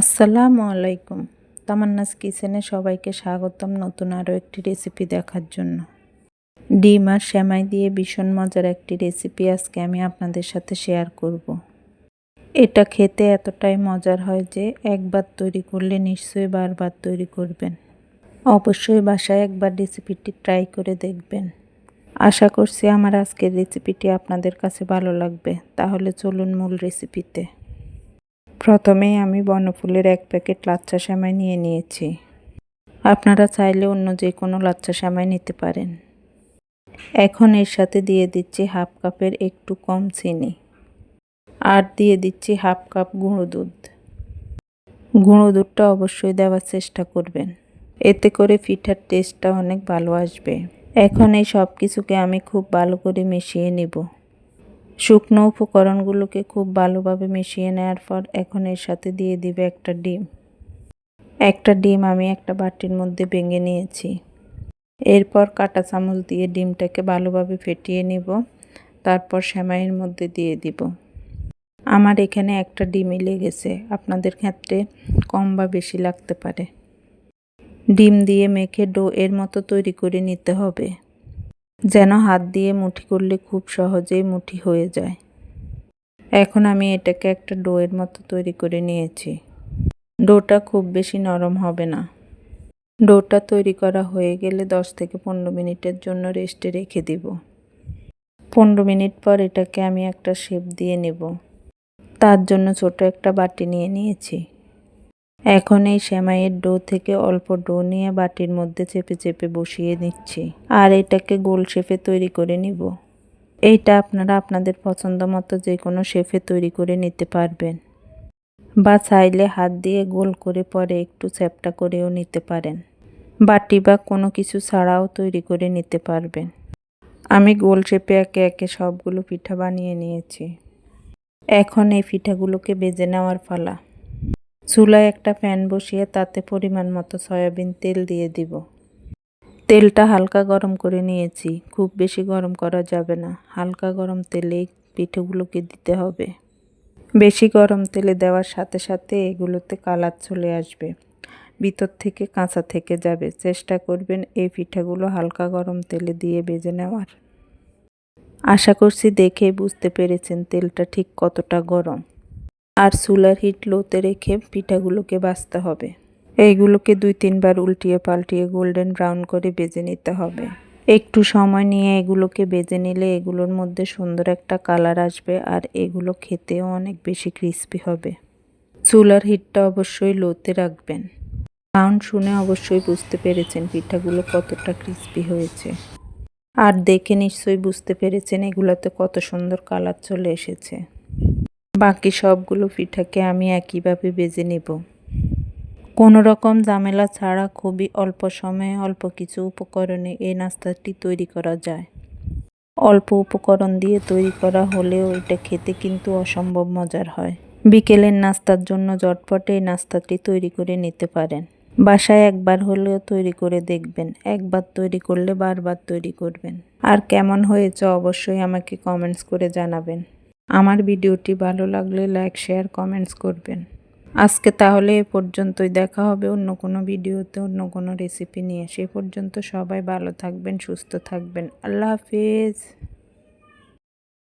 আসসালামু আলাইকুম। তামান্নাস কিচেনে সবাইকে স্বাগতম নতুন আরও একটি রেসিপি দেখার জন্য। ডিম আর শ্যামাই দিয়ে ভীষণ মজার একটি রেসিপি আজকে আমি আপনাদের সাথে শেয়ার করব। এটা খেতে এতটাই মজার হয় যে একবার তৈরি করলে নিশ্চয়ই বারবার তৈরি করবেন। অবশ্যই বাসায় একবার রেসিপিটি ট্রাই করে দেখবেন। আশা করছি আমার আজকের রেসিপিটি আপনাদের কাছে ভালো লাগবে। তাহলে চলুন মূল রেসিপিতে। প্রথমেই আমি বনফুলের এক প্যাকেট লাচ্চা সেমাই নিয়ে নিয়েছি। আপনারা চাইলে অন্য যে কোনো লাচ্চা সেমাই নিতে পারেন। এখন এর সাথে দিয়ে দিচ্ছি হাফ কাপের একটু কম চিনি। আর দিয়ে দিচ্ছি হাফ কাপ গুঁড়ো দুধ। গুঁড়ো দুধটা অবশ্যই দেওয়ার চেষ্টা করবেন। এতে করে পিঠার টেস্টটা অনেক ভালো আসবে। এখন এই সব কিছুকে আমি খুব ভালো করে মিশিয়ে নেব। শুকনো উপকরণগুলোকে খুব ভালোভাবে মিশিয়ে নেওয়ার পর এখন এর সাথে দিয়ে দিবে একটা ডিম। একটা ডিম আমি একটা বাটির মধ্যে ভেঙে নিয়েছি। এরপর কাটা চামচ দিয়ে ডিমটাকে ভালোভাবে ফেটিয়ে নিব। তারপর সেমাইয়ের মধ্যে দিয়ে দিব। আমার এখানে একটা ডিমই লেগেছে। আপনাদের ক্ষেত্রে কম বা বেশি লাগতে পারে। ডিম দিয়ে মেখে ডো এর মতো তৈরি করে নিতে হবে। যেন হাত দিয়ে মুঠি করলে খুব সহজেই মুঠি হয়ে যায়। এখন আমি এটাকে একটা ডোয়ের মতো তৈরি করে নিয়েছি। ডোটা খুব বেশি নরম হবে না। ডোটা তৈরি করা হয়ে গেলে দশ থেকে পনেরো মিনিটের জন্য রেস্টে রেখে দিব। পনেরো মিনিট পর এটাকে আমি একটা শেপ দিয়ে নেব। তার জন্য ছোট একটা বাটি নিয়ে নিয়েছি। এখন এই সেমাইয়ের ডো থেকে অল্প ডো নিয়ে বাটির মধ্যে চেপে চেপে বসিয়ে নিচ্ছি। আর এটাকে গোল শেফে তৈরি করে নিব। এইটা আপনারা আপনাদের পছন্দ মতো যে কোনো শেফে তৈরি করে নিতে পারবেন। বা চাইলে হাত দিয়ে গোল করে পরে একটু চ্যাপটা করেও নিতে পারেন। বাটি বা কোনো কিছু ছাড়াও তৈরি করে নিতে পারবেন। আমি গোল শেপে একে একে সবগুলো পিঠা বানিয়ে নিয়েছি। এখন এই পিঠাগুলোকে বেজে নেওয়ার ফালা চুলায় একটা প্যান বসিয়ে তাতে পরিমাণ মতো সয়াবিন তেল দিয়ে দিব। তেলটা হালকা গরম করে নিয়েছি, খুব বেশি গরম করা যাবে না। হালকা গরম তেলে পিঠেগুলোকে দিতে হবে। বেশি গরম তেলে দেওয়ার সাথে সাথে এগুলোতে কালার চলে আসবে। ভিতর থেকে কাঁচা থেকে যাবে। চেষ্টা করবেন এই পিঠাগুলো হালকা গরম তেলে দিয়ে বেজে নেওয়ার। আশা করছি দেখে বুঝতে পেরেছেন তেলটা ঠিক কতটা গরম। আর চুলার হিট লোতে রেখে পিঠাগুলোকে বাছতে হবে। এইগুলোকে দুই তিনবার উল্টিয়ে পাল্টিয়ে গোল্ডেন ব্রাউন করে বেজে নিতে হবে। একটু সময় নিয়ে এগুলোকে বেজে নিলে এগুলোর মধ্যে সুন্দর একটা কালার আসবে আর এগুলো খেতেও অনেক বেশি ক্রিস্পি হবে। চুলার হিটটা অবশ্যই লোতে রাখবেন। সাউন্ড শুনে অবশ্যই বুঝতে পেরেছেন পিঠাগুলো কতটা ক্রিস্পি হয়েছে। আর দেখে নিশ্চয়ই বুঝতে পেরেছেন এগুলোতে কত সুন্দর কালার চলে এসেছে। বাকি সবগুলো পিঠাকে আমি একইভাবে বেজে নেব। কোনো রকম ঝামেলা ছাড়া খুবই অল্প সময়ে অল্প কিছু উপকরণে এই নাস্তাটি তৈরি করা যায়। অল্প উপকরণ দিয়ে তৈরি করা হলেও এটা খেতে কিন্তু অসম্ভব মজার হয়। বিকেলের নাস্তার জন্য জটপটে এই নাস্তাটি তৈরি করে নিতে পারেন। বাসায় একবার হলেও তৈরি করে দেখবেন, একবার তৈরি করলে বারবার তৈরি করবেন। আর কেমন হয়েছে অবশ্যই আমাকে কমেন্টস করে জানাবেন। আমার ভিডিওটি ভালো লাগলে লাইক, শেয়ার, কমেন্টস করবেন। আজকে তাহলে এ পর্যন্তই। দেখা হবে অন্য কোনো ভিডিওতে, অন্য কোনো রেসিপি নিয়ে। সে পর্যন্ত সবাই ভালো থাকবেন, সুস্থ থাকবেন। আল্লাহ হাফিজ।